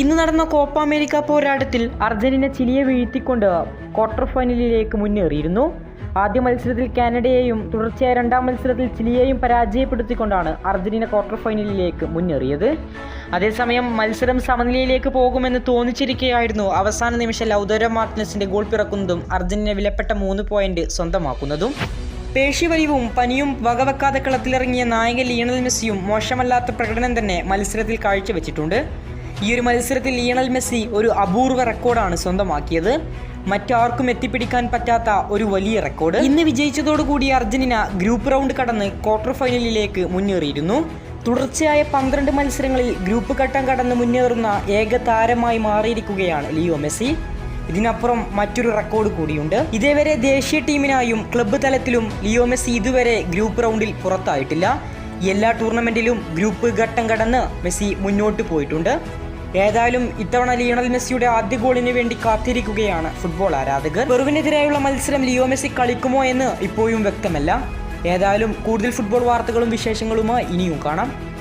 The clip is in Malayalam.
ഇന്ന് നടന്ന കോപ്പ അമേരിക്ക പോരാട്ടത്തിൽ അർജന്റീന ചിലിയെ വീഴ്ത്തിക്കൊണ്ട് ക്വാർട്ടർ ഫൈനലിലേക്ക് മുന്നേറിയിരുന്നു. ആദ്യ മത്സരത്തിൽ കാനഡയെയും തുടർച്ചയായ രണ്ടാം മത്സരത്തിൽ ചിലിയെയും പരാജയപ്പെടുത്തിക്കൊണ്ടാണ് അർജന്റീന ക്വാർട്ടർ ഫൈനലിലേക്ക് മുന്നേറിയത്. അതേസമയം മത്സരം സമനിലയിലേക്ക് പോകുമെന്ന് തോന്നിച്ചിരിക്കുകയായിരുന്നു അവസാന നിമിഷം ലൗദര മാർട്ടിനസിന്റെ ഗോൾ പിറക്കുന്നതും അർജന്റീന വിലപ്പെട്ട മൂന്ന് പോയിന്റ് സ്വന്തമാക്കുന്നതും. പേശിവലിവും പനിയും വകവെക്കാതെ കളത്തിലിറങ്ങിയ നായകൻ ലിയണൽ മെസ്സിയും മോശമല്ലാത്ത പ്രകടനം തന്നെ മത്സരത്തിൽ കാഴ്ചവെച്ചിട്ടുണ്ട്. ഈ ഒരു മത്സരത്തിൽ ലിയണൽ മെസ്സി ഒരു അപൂർവ റെക്കോർഡാണ് സ്വന്തമാക്കിയത്. മറ്റാർക്കും എത്തിപ്പിടിക്കാൻ പറ്റാത്ത ഒരു വലിയ റെക്കോർഡ്. ഇന്ന് വിജയിച്ചതോടുകൂടി അർജന്റീന ഗ്രൂപ്പ് റൗണ്ട് കടന്ന് ക്വാർട്ടർ ഫൈനലിലേക്ക് മുന്നേറിയിരുന്നു. തുടർച്ചയായ പന്ത്രണ്ട് മത്സരങ്ങളിൽ ഗ്രൂപ്പ് ഘട്ടം കടന്ന് മുന്നേറുന്ന ഏക താരമായി മാറിയിരിക്കുകയാണ് ലിയോ മെസ്സി. ഇതിനപ്പുറം മറ്റൊരു റെക്കോർഡ് കൂടിയുണ്ട്. ഇതേവരെ ദേശീയ ടീമിനായും ക്ലബ്ബ് തലത്തിലും ലിയോ മെസ്സി ഇതുവരെ ഗ്രൂപ്പ് റൗണ്ടിൽ പുറത്തായിട്ടില്ല. എല്ലാ ടൂർണമെന്റിലും ഗ്രൂപ്പ് ഘട്ടം കടന്ന് മെസ്സി മുന്നോട്ട് പോയിട്ടുണ്ട്. ഏതായാലും ഇത്തവണ ലിയണൽ മെസ്സിയുടെ ആദ്യ ഗോളിന് വേണ്ടി കാത്തിരിക്കുകയാണ് ഫുട്ബോൾ ആരാധകർ. പെറുവിനെതിരായുള്ള മത്സരം ലിയോ മെസ്സി കളിക്കുമോ എന്ന് ഇപ്പോഴും വ്യക്തമല്ല. ഏതായാലും കൂടുതൽ ഫുട്ബോൾ വാർത്തകളും വിശേഷങ്ങളുമായി ഇനിയും കാണാം.